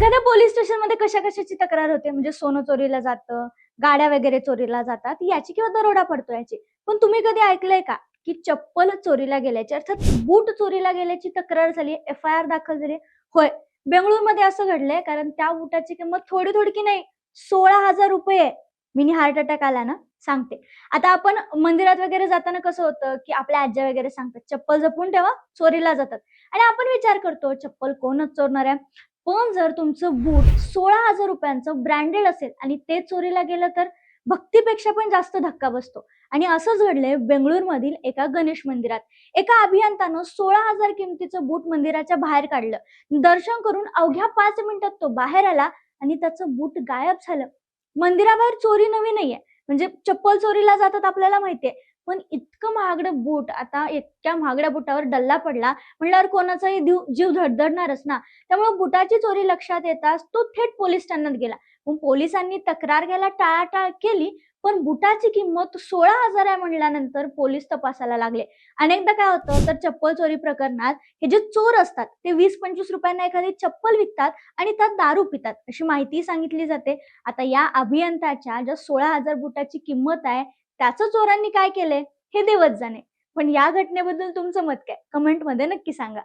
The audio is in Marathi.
एखाद्या पोलीस स्टेशनमध्ये कशा कशाची तक्रार होते? म्हणजे सोनं चोरीला जातं गाड्या वगैरे चोरीला जातात याची किंवा दरोडा पडतो याची. पण तुम्ही कधी ऐकलंय का की चप्पल चोरीला गेल्याची अर्थात बूट चोरीला गेल्याची तक्रार झाली एफ आय आर दाखल झाली? होय बेंगळुरूमध्ये असं घडलंय कारण त्या बुटाची किंमत थोडी थोडी की नाही सोळा हजार रुपये मिनी हार्ट अटॅक आला ना? सांगते. आता आपण मंदिरात वगैरे जाताना कसं होतं की आपल्या आज्या वगैरे सांगतात चप्पल जपून ठेवा चोरीला जातात. आणि आपण विचार करतो चप्पल कोणच चोरणार आहे? पण जर तुमचं बूट सोळा हजार रुपयांचं ब्रँडेड असेल आणि ते चोरीला गेलं तर भक्तीपेक्षा पण जास्त धक्का बसतो. आणि असंच घडलंय बेंगळुरूमधील एका गणेश मंदिरात. एका अभियंतानं सोळा हजार किमतीचं बूट मंदिराच्या बाहेर काढलं. दर्शन करून अवघ्या पाच मिनिटात तो बाहेर आला आणि त्याचं बूट गायब झालं. मंदिराबाहेर चोरी नवी नाहीये. म्हणजे चप्पल चोरीला जातात आपल्याला माहितीये. पण इतकं महागडं बूट आता इतक्या महागड्या बुटावर डल्ला पडला. म्हणल्यावर कोणाचाही जीव धडधडणारच ना. त्यामुळे बुटाची चोरी लक्षात येताच तो थेट पोलीस ठाण्यात गेला. मग पोलिसांनी तक्रार घ्यायला टाळाटाळ केली पण बुटाची किंमत सोळा हजार आहे म्हणल्यानंतर पोलीस तपासायला लागले. अनेकदा काय होतं तर चप्पल चोरी प्रकरणात हे जे चोर असतात ते वीस पंचवीस रुपयांना एखादी चप्पल विकतात आणि त्यात दारू पितात अशी माहिती सांगितली जाते. आता या अभियंताच्या ज्या सोळा हजार बुटाची किंमत आहे त्याचं चोरांनी काय केलंय? हे देवच जाणे. पण या घटनेबद्दल तुमचं मत काय? कमेंटमध्ये नक्की सांगा.